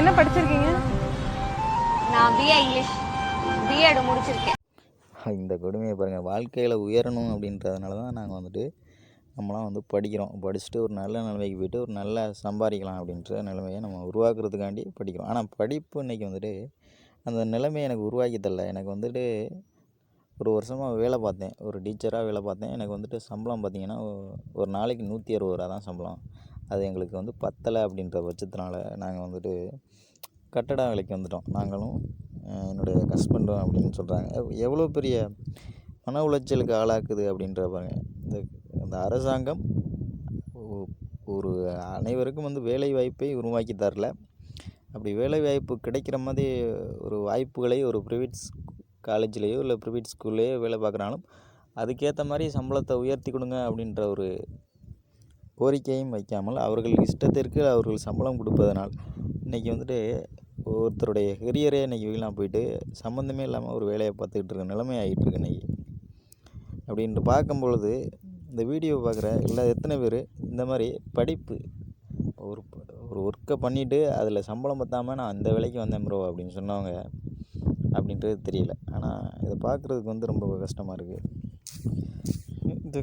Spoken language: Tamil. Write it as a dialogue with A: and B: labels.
A: என்ன படிச்சிருக்கீங்க?
B: நான் பிஏ இங்கிலீஷ் பிஎட் முடிச்சிருக்கேன்.
C: இந்த கொடுமையை பாருங்கள் வாழ்க்கையில் உயரணும் அப்படின்றதுனால தான் நாங்கள் வந்துட்டு நம்மளாம் வந்து படிக்கிறோம். படிச்சுட்டு ஒரு நல்ல நிலைமைக்கு போயிட்டு ஒரு நல்ல சம்பாதிக்கலாம் அப்படின்ற நிலைமையை நம்ம உருவாக்குறதுக்காண்டி படிக்கிறோம். ஆனால் படிப்பு இன்றைக்கி வந்துட்டு அந்த நிலைமையை எனக்கு உருவாக்கி தரல. எனக்கு வந்துட்டு ஒரு வருஷமாக வேலை பார்த்தேன். ஒரு டீச்சராக வேலை பார்த்தேன். எனக்கு வந்துட்டு சம்பளம் பார்த்திங்கன்னா ஒரு நாளைக்கு நூற்றி அறுபது ரூபா தான் சம்பளம். அது எங்களுக்கு வந்து பத்தலை அப்படின்ற பட்சத்தினால நாங்கள் வந்துட்டு கட்டட வேலைக்கு வந்துட்டோம். நாங்களும் என்னுடைய ஹஸ்பண்டும் அப்படின்னு சொல்கிறாங்க எவ்வளோ பெரிய மன உளைச்சலுக்கு ஆளாக்குது அப்படின்ற பாருங்க. இந்த இந்த அரசாங்கம் ஒரு அனைவருக்கும் வந்து வேலை வாய்ப்பை உருவாக்கி தரல. அப்படி வேலை வாய்ப்பு கிடைக்கிற மாதிரி ஒரு வாய்ப்புகளை ஒரு ப்ரைவேட் காலேஜ்லேயோ இல்லை ப்ரைவேட் ஸ்கூல்லையோ வேலை பார்க்குறாலும் அதுக்கேற்ற மாதிரி சம்பளத்தை உயர்த்தி கொடுங்க அப்படின்ற ஒரு கோரிக்கையும் வைக்காமல் அவர்கள் இஷ்டத்திற்கு அவர்கள் சம்பளம் கொடுப்பதனால் இன்றைக்கி வந்துட்டு ஒருத்தருடைய கெரியரே இன்றைக்கி வீணாக போயிட்டு சம்மந்தமே இல்லாமல் ஒரு வேலையை பார்த்துக்கிட்டு இருக்க நிலைமை ஆகிட்டுருக்கு இன்றைக்கி அப்படின்ட்டு பார்க்கும் பொழுது இந்த வீடியோ பார்க்குற இல்லை எத்தனை பேர் இந்த மாதிரி படிப்பு ஒரு ஒரு ஒர்க்கை பண்ணிவிட்டு அதில் சம்பளம் பத்தாமல் நான் அந்த வேலைக்கு வந்தேன் ப்ரோ அப்படின்னு சொன்னவங்க அப்படின்றது தெரியல. ஆனால் இதை பார்க்குறதுக்கு வந்து ரொம்ப கஷ்டமாக இருக்குது இது